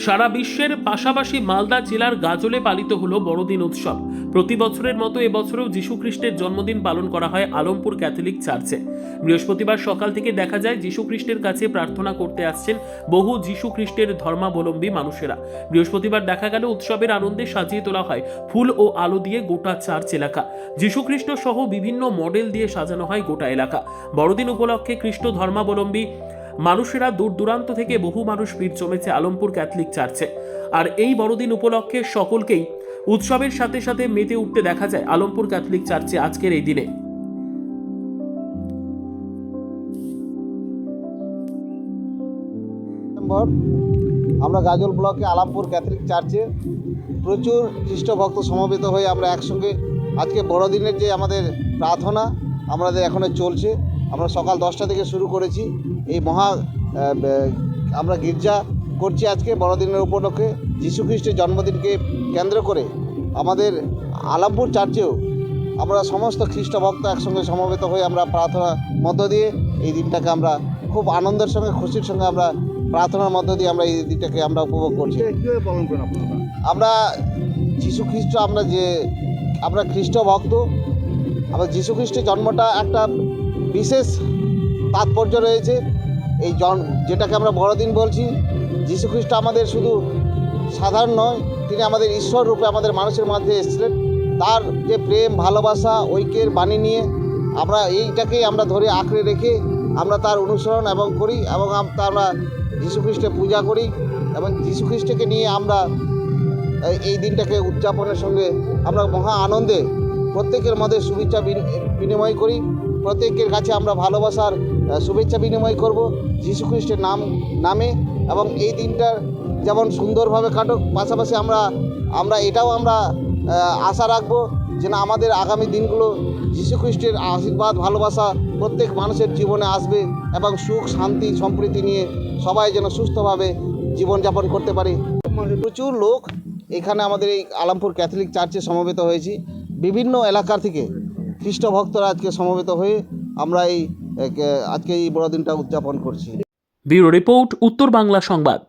সারা বিশ্বের পাশাপাশি মালদা জেলার গাজলে পালিত হলো বড়দিন উৎসব। প্রতি বছরের মতো এবছরেও খ্রিস্টের জন্মদিন পালন করা হয় আলমপুর ক্যাথলিক চার্চে। বৃহস্পতিবার সকাল থেকে দেখা যায় খ্রিস্টের কাছে প্রার্থনা করতে আসছেন বহু যীশু খ্রিস্টের ধর্মাবলম্বী মানুষেরা। বৃহস্পতিবার দেখা গেল, উৎসবের আনন্দে সাজিয়ে তোলা হয় ফুল ও আলো দিয়ে গোটা চার্চ এলাকা। যীশু খ্রিস্ট সহ বিভিন্ন মডেল দিয়ে সাজানো হয় গোটা এলাকা। বড়দিন উপলক্ষে খ্রিস্ট ধর্মাবলম্বী মানুষেরা দূর দূরান্ত থেকে বহু মানুষ ভিড় জমেছে আলমপুর ক্যাথলিক চার্চে। আর এই বড়দিন উপলক্ষে সকলকেই উৎসবের সাথে সাথে মেতে উঠতে দেখা যায় আলমপুর ক্যাথলিক চার্চে আজকের এই দিনে। আমরা গাজল ব্লকে আলামপুর ক্যাথলিক চার্চে প্রচুর খ্রিস্ট ভক্ত সমবেত হয়ে আমরা একসঙ্গে আজকে বড়দিনের যে আমাদের প্রার্থনা, আমাদের এখনও চলছে। আমরা সকাল দশটা থেকে শুরু করেছি। এই মহা আমরা গির্জা করছি আজকে বড়দিনের উপলক্ষে। যীশু খ্রিস্টের জন্মদিনকে কেন্দ্র করে আমাদের আলামপুর চার্চেও আমরা সমস্ত খ্রিস্ট ভক্ত একসঙ্গে সমবেত হয়ে আমরা প্রার্থনার মধ্য দিয়ে এই দিনটাকে আমরা খুব আনন্দের সঙ্গে খুশির সঙ্গে আমরা প্রার্থনার মধ্য দিয়ে আমরা এই দিনটাকে আমরা উপভোগ করছি। আমরা যীশু খ্রিস্ট আমরা যে আমরা খ্রিস্ট ভক্ত আমরা যীশু খ্রিস্টের জন্মটা একটা বিশেষ তাৎপর্য রয়েছে। এই জন, যেটাকে আমরা বড়দিন বলছি, যীশু খ্রিস্ট আমাদের শুধু সাধারণ নয়, তিনি আমাদের ঈশ্বর রূপে আমাদের মানুষের মধ্যে এসেছিলেন। তার যে প্রেম, ভালোবাসা, ঐক্যের বাণী নিয়ে আমরা এইটাকেই আমরা ধরে আঁকড়ে রেখে আমরা তার অনুসরণ এবং করি এবং আমরা যীশু খ্রিস্টের পূজা করি এবং যীশু খ্রিস্টকে নিয়ে আমরা এই- দিনটাকে উদযাপনের সঙ্গে আমরা মহা আনন্দে প্রত্যেকের মধ্যে শুভেচ্ছা বিন- বিনিময় করি। প্রত্যেকের কাছে আমরা ভালোবাসার শুভেচ্ছা বিনিময় করব যীশু খ্রিস্টের নাম, নামে এবং এই দিনটার যেমন সুন্দরভাবে কাটুক, পাশাপাশি আমরা আমরা এটাও আমরা আশা রাখব যে না আমাদের আগামী দিনগুলো যীশু খ্রিস্টের আশীর্বাদ, ভালোবাসা প্রত্যেক মানুষের জীবনে আসবে এবং সুখ, শান্তি, সম্প্রীতি নিয়ে সবাই যেন সুস্থভাবে জীবনযাপন করতে পারে। প্রচুর লোক এখানে আমাদের এই আলামপুর ক্যাথলিক চার্চে সমবেত হয়েছি। বিভিন্ন এলাকা থেকে খ্রিস্ট ভক্তরা আজকে সমবেত হয়ে আমরা এই আজকে এই বড়দিনটা উদযাপন করছি। ব্যুরো রিপোর্ট, উত্তর বাংলা সংবাদ।